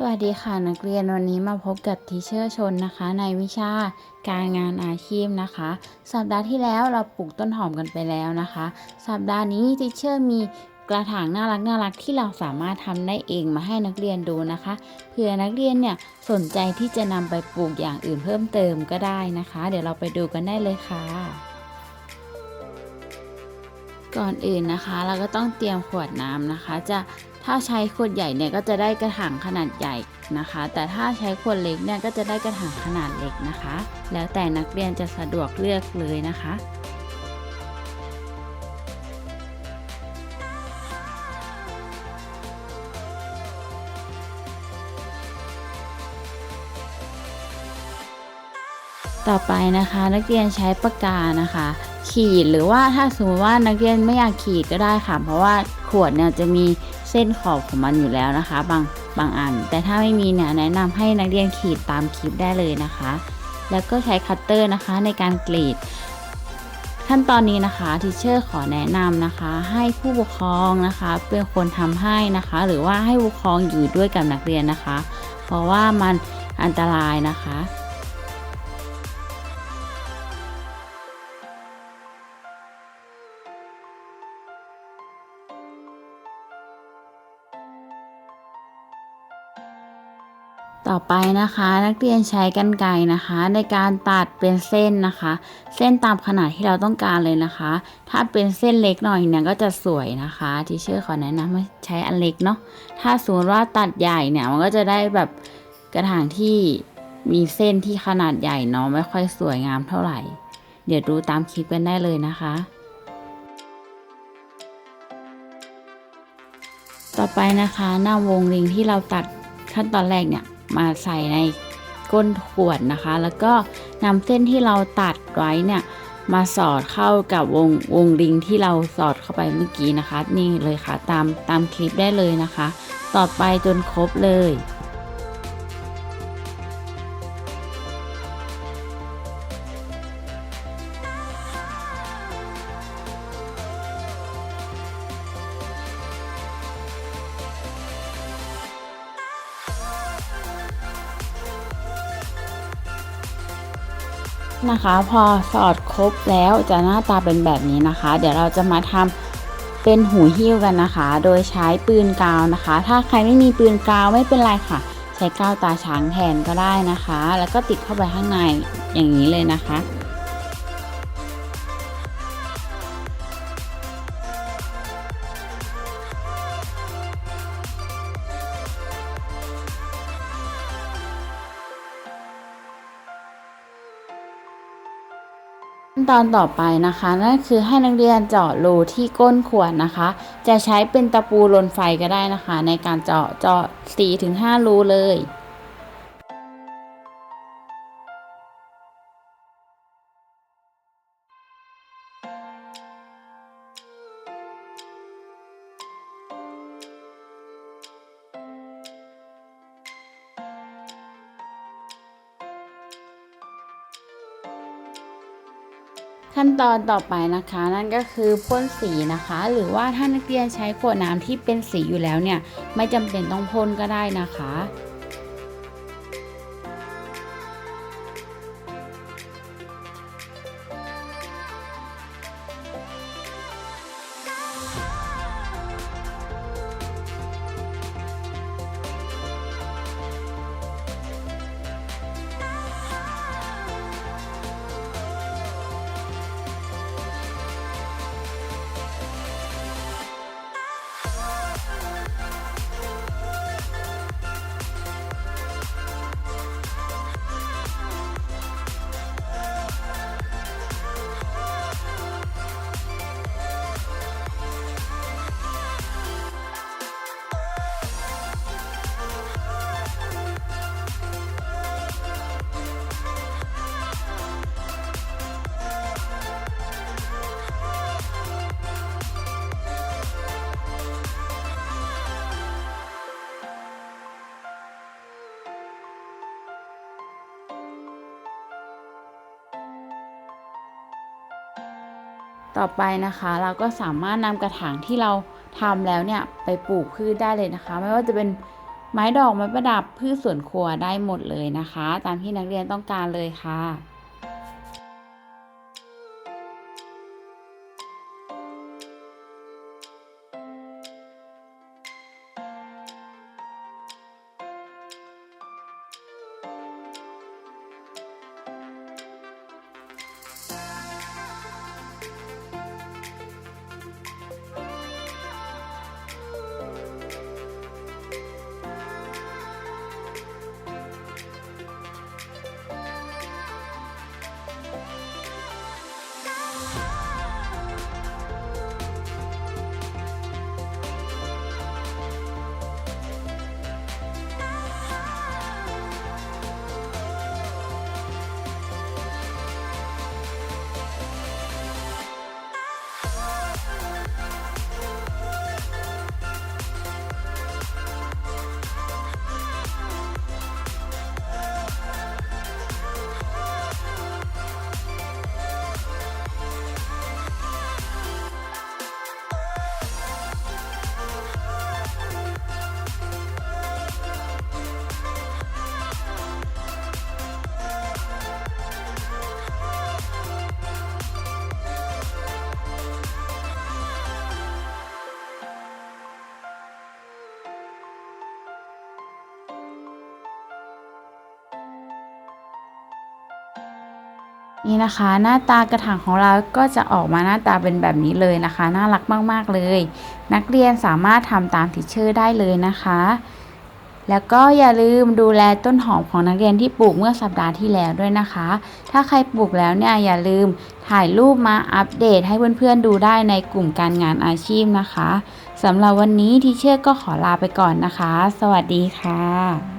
สวัสดีค่ะนักเรียนวันนี้มาพบกับทีเชอร์ชนนะคะ ในวิชาการงานอาชีพนะคะ สัปดาห์ที่แล้วเราปลูกต้นหอมกันไปแล้วนะคะ สัปดาห์นี้ทีเชอร์มีกระถางน่ารักน่ารักที่เราสามารถทำได้เองมาให้นักเรียนดูนะคะเผื่อนักเรียนเนี่ยสนใจที่จะนำไปปลูกอย่างอื่นเพิ่มเติมก็ได้นะคะ เดี๋ยวเราไปดูกันได้เลยค่ะ ก่อนอื่นนะคะ เราก็ต้องเตรียมขวดน้ำนะคะ จะ ถ้าใช้ขวดใหญ่เนี่ยก็จะได้กระถางขนาดใหญ่นะคะ แต่ถ้าใช้ขวดเล็กเนี่ยก็จะได้กระถางขนาดเล็กนะคะ แล้วแต่นักเรียนจะสะดวกเลือกเลยนะคะต่อไปนะคะนักเรียนใช้ปากกานะคะ ขีดหรือว่าถ้าสมมติว่านักเรียนไม่อยากขีดก็ได้ค่ะ เพราะว่าขวดเนี่ยจะมี เส้นขอบของมันอยู่แล้วนะคะ บางบางอัน แต่ถ้าไม่มีเนี่ยแนะนำให้นักเรียนขีดตามคลิปได้เลยนะคะ แล้วก็ใช้คัตเตอร์นะคะในการกรีด ขั้นตอนนี้นะคะทีเชอร์ขอแนะนำนะคะ ให้ผู้ปกครองนะคะเป็นคนทำให้นะคะ หรือว่าให้ผู้ปกครองอยู่ด้วยกับนักเรียนนะคะ เพราะว่ามันอันตรายนะคะ ต่อไปนะคะนักเรียนใช้กรรไกรนะคะ ในการตัดเป็นเส้นนะคะ เส้นตามขนาดที่เราต้องการเลยนะคะ ถ้าเป็นเส้นเล็กหน่อยเนี่ยก็จะสวยนะคะทีเชอร์ขอแนะนำให้ใช้อันเล็กเนาะถ้าสมมติว่าตัดใหญ่เนี่ยมันก็จะได้แบบกระถางที่มีเส้นที่ขนาดใหญ่เนาะไม่ค่อยสวยงามเท่าไหร่ เดี๋ยวดูตามคลิปกันได้เลยนะคะต่อไปนะคะนำวงริงที่เราตัดขั้นตอนแรกเนี่ย มาใส่ในก้นขวดนะคะ แล้วก็นำเส้นที่เราตัดไว้เนี่ยมาสอดเข้ากับวงวงริงที่เราสอดเข้าไปเมื่อกี้นะคะ นี่เลยค่ะตามตามคลิปได้เลยนะคะ ต่อไปจนครบเลย นะคะ พอสอดครบแล้วจะหน้าตาเป็นแบบนี้นะคะ เดี๋ยวเราจะมาทำเป็นหูหิ้วกันนะคะ โดยใช้ปืนกาวนะคะ ถ้าใครไม่มีปืนกาวไม่เป็นไรค่ะ ใช้กาวตาช้างแทนก็ได้นะคะ แล้วก็ติดเข้าไปข้างในอย่างนี้เลยนะคะ ขั้นตอนต่อไปนะคะนั่นคือให้นักเรียนเจาะรูที่ก้นขวดนะคะ จะใช้เป็นตะปูลนไฟก็ได้นะคะ ในการเจาะเจาะ4-5รูเลย ขั้นตอนต่อไปนะคะ นั่นก็คือพ่นสีนะคะ หรือว่าถ้านักเรียนใช้ขวดน้ำที่เป็นสีอยู่แล้วเนี่ย ไม่จำเป็นต้องพ่นก็ได้นะคะ ต่อไปนะคะเราก็สามารถนำกระถางที่เราทำแล้วเนี่ยไปปลูกพืชได้เลยนะคะ ไม่ว่าจะเป็นไม้ดอกไม้ประดับพืชสวนครัวได้หมดเลยนะคะ ตามที่นักเรียนต้องการเลยค่ะ นี่นะคะ หน้าตากระถางของเราก็จะออกมาหน้าตาเป็นแบบนี้เลยนะคะ น่ารักมากๆเลย นักเรียนสามารถทำตามทิชเชอร์ได้เลยนะคะ แล้วก็อย่าลืมดูแลต้นหอมของนักเรียนที่ปลูกเมื่อสัปดาห์ที่แล้วด้วยนะคะ ถ้าใครปลูกแล้วเนี่ยอย่าลืมถ่ายรูปมาอัปเดตให้เพื่อนๆดูได้ในกลุ่มการงานอาชีพนะคะสำหรับวันนี้ทิเชอร์ก็ขอลาไปก่อนนะคะ สวัสดีค่ะ